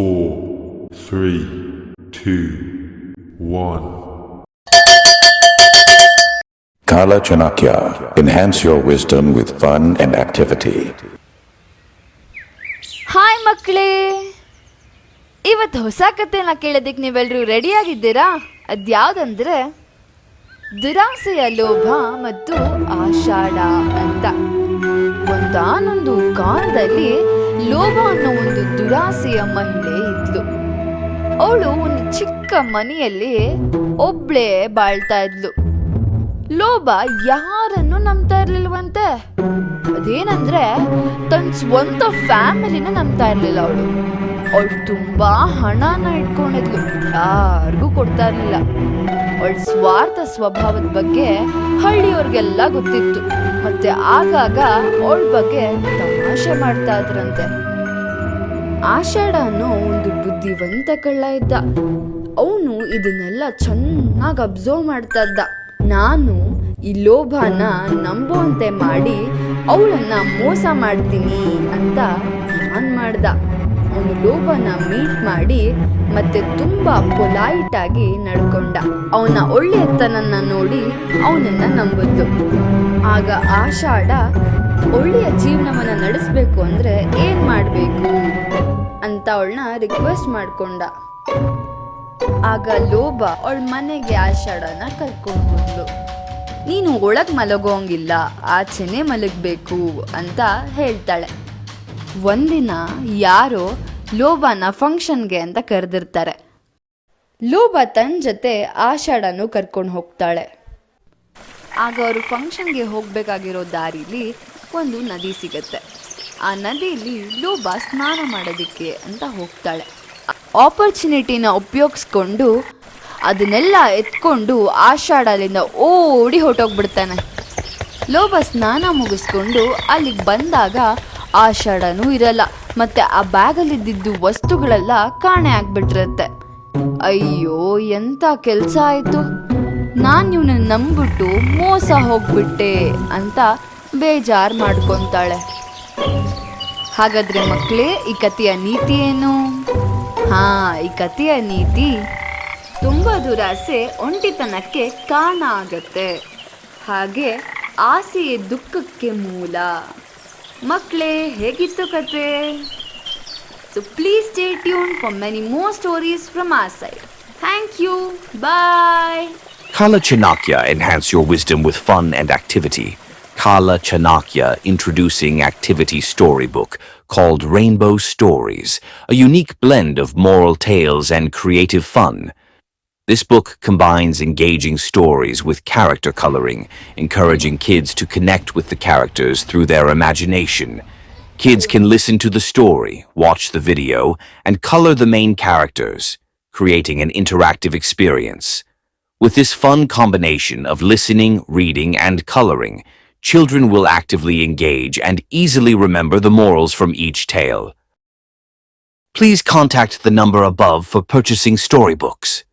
four, three, two, one. Kala Chanakya. Enhance your wisdom with fun and activity. Hi ಮಕ್ಕಳೇ ಇವತ್ತು ಹೊಸ ಕಥೆನ ಕೇಳೋದಕ್ಕೆ ನೀವೆಲ್ಲರೂ ರೆಡಿಯಾಗಿದ್ದೀರಾ ಅದ್ಯಾವುದಂದ್ರೆ ದುರಾಸೆಯ ಲೋಭ ಮತ್ತು ಆಷಾಢ ಅಂತ ಒಂದಾನೊಂದು ಕಾಲದಲ್ಲಿ ಲೋಭ ಅನ್ನೋ ಒಂದು ದುರಾಸೆಯ ಮಹಿಳೆ ಇದ್ಲು. ಅವಳು ಒಂದು ಚಿಕ್ಕ ಮನೆಯಲ್ಲಿ ಒಬ್ಳೆ ಬಾಳ್ತಾ ಇದ್ಲು. ಲೋಭ ಯಾರನ್ನು ನಂಬ್ತಾ ಇರ್ಲಿಲ್ವಂತೆ. ಅದೇನಂದ್ರೆ, ತನ್ನ ಸ್ವಂತ ಫ್ಯಾಮಿಲಿನ ನಂಬ್ತಾ ಇರ್ಲಿಲ್ಲ ಅವಳು. ಅವಳು ತುಂಬಾ ಹಣನ ಇಟ್ಕೊಂಡಿದ್ಲು. ಯಾರಿಗೂ ಕೊಡ್ತಾ ಇರ್ಲಿಲ್ಲ. ಅವಳ ಸ್ವಾರ್ಥ ಸ್ವಭಾವದ ಬಗ್ಗೆ ಹಳ್ಳಿಯವ್ರಿಗೆಲ್ಲ ಗೊತ್ತಿತ್ತು. ಮತ್ತೆ ಆಗಾಗ ಅವಳ ಬಗ್ಗೆ ತಮಾಷೆ ಮಾಡ್ತಾ ಇದ್ರಂತೆ. ಆಷಾಢ ಅನ್ನೋ ಒಂದು ಬುದ್ಧಿವಂತ ಕಳ್ಳ ಇದ್ದ. ಅವನು ಇದನ್ನೆಲ್ಲ ಚೆನ್ನಾಗಿ ಅಬ್ಸರ್ವ್ ಮಾಡ್ತಾ ಇದ್ದ ನಾನು ಈ ಲೋಭನ ನಂಬುವಂತೆ ಮಾಡಿ ಅವಳನ್ನ ಮೋಸ ಮಾಡ್ತೀನಿ ಅಂತ ಪ್ಲಾನ್ ಮಾಡ್ದ. ಅವನು ಲೋಭನ ಮೀಟ್ ಮಾಡಿ ಮತ್ತೆ ತುಂಬಾ ಪೊಲೈಟ್ ಆಗಿ ನಡ್ಕೊಂಡ. ಅವನ ಒಳ್ಳೆಯತನನ್ನ ನೋಡಿ ಅವನನ್ನ ನಂಬಿದ್ಲು ಆಗ ಆಷಾಢ ಒಳ್ಳೆಯ ಜೀವನವನ್ನ ನಡೆಸಬೇಕು ಅಂದ್ರೆ ಅವಳನ್ನ ರಿಕ್ವೆಸ್ಟ್ ಮಾಡ್ಕೊಂಡ. ಆಗ ಲೋಭ ಅವಳ ಮನೆಗೆ ಆಷಾಢನ ಕರ್ಕೊಂಡು ನೀನು ಒಳಗ್ ಮಲಗೋಂಗಿಲ್ಲ, ಆಚೆನೆ ಮಲಗಬೇಕು ಅಂತ ಹೇಳ್ತಾಳೆ. ಒಂದಿನ ಯಾರೋ ಲೋಭನ ಫಂಕ್ಷನ್ಗೆ ಅಂತ ಕರೆದಿರ್ತಾರೆ. ಲೋಭ ತನ್ನ ಜೊತೆ ಆಷಾಢನು ಕರ್ಕೊಂಡು ಹೋಗ್ತಾಳೆ. ಆಗ ಅವರು ಫಂಕ್ಷನ್ಗೆ ಹೋಗಬೇಕಾಗಿರೋ ದಾರಿಲಿ ಒಂದು ನದಿ ಸಿಗತ್ತೆ. ಆ ನದಿಯಲ್ಲಿ ಲೋಭ ಸ್ನಾನ ಮಾಡೋದಕ್ಕೆ ಅಂತ ಹೋಗ್ತಾಳೆ. ಆಪರ್ಚುನಿಟಿನ ಉಪಯೋಗಿಸ್ಕೊಂಡು ಅದನ್ನೆಲ್ಲ ಎತ್ಕೊಂಡು ಆಷಾಢದಿಂದ ಓಡಿ ಹೊಟ್ಟೋಗ್ಬಿಡ್ತಾನೆ ಲೋಬ ಸ್ನಾನ ಮುಗಿಸ್ಕೊಂಡು ಅಲ್ಲಿಗೆ ಬಂದಾಗ ಆಷಾಢನೂ ಇರಲ್ಲ, ಮತ್ತೆ ಆ ಬ್ಯಾಗಲ್ಲಿದ್ದಿದ್ದು ವಸ್ತುಗಳೆಲ್ಲ ಕಾಣೆ ಆಗ್ಬಿಟ್ಟಿರತ್ತೆ. ಅಯ್ಯೋ, ಎಂತ ಕೆಲಸ ಆಯ್ತು? ನಾನು ಇವನ ನಂಬಿಟ್ಟು ಮೋಸ ಹೋಗ್ಬಿಟ್ಟೆ ಅಂತ ಬೇಜಾರು ಮಾಡ್ಕೊತಾಳೆ. ಹಾಗಾದ್ರೆ ಮಕ್ಕಳೇ ಈ ಕಥೆಯ ನೀತಿ ಏನು? ಹಾ, ಈ ಕಥೆಯ ನೀತಿ ತುಂಬ ದುರಾಸೆ ಒಂಟಿತನಕ್ಕೆ ಕಾರಣ ಆಗತ್ತೆ. ಹಾಗೆ ಆಸೆಯೇ ದುಃಖಕ್ಕೆ ಮೂಲ. ಮಕ್ಕಳೇ ಹೇಗಿತ್ತು ಕತೆ so please stay tune for many more stories from our side thank you bye Kala Chanakya enhance your wisdom with fun and activity. Kala Chanakya introducing activity storybook called Rainbow Stories, a unique blend of moral tales and creative fun. This book combines engaging stories with character coloring, encouraging kids to connect with the characters through their imagination. Kids can listen to the story, watch the video, and color the main characters, creating an interactive experience. With this fun combination of listening, reading, and coloring, children will actively engage and easily remember the morals from each tale. Please contact the number above for purchasing storybooks.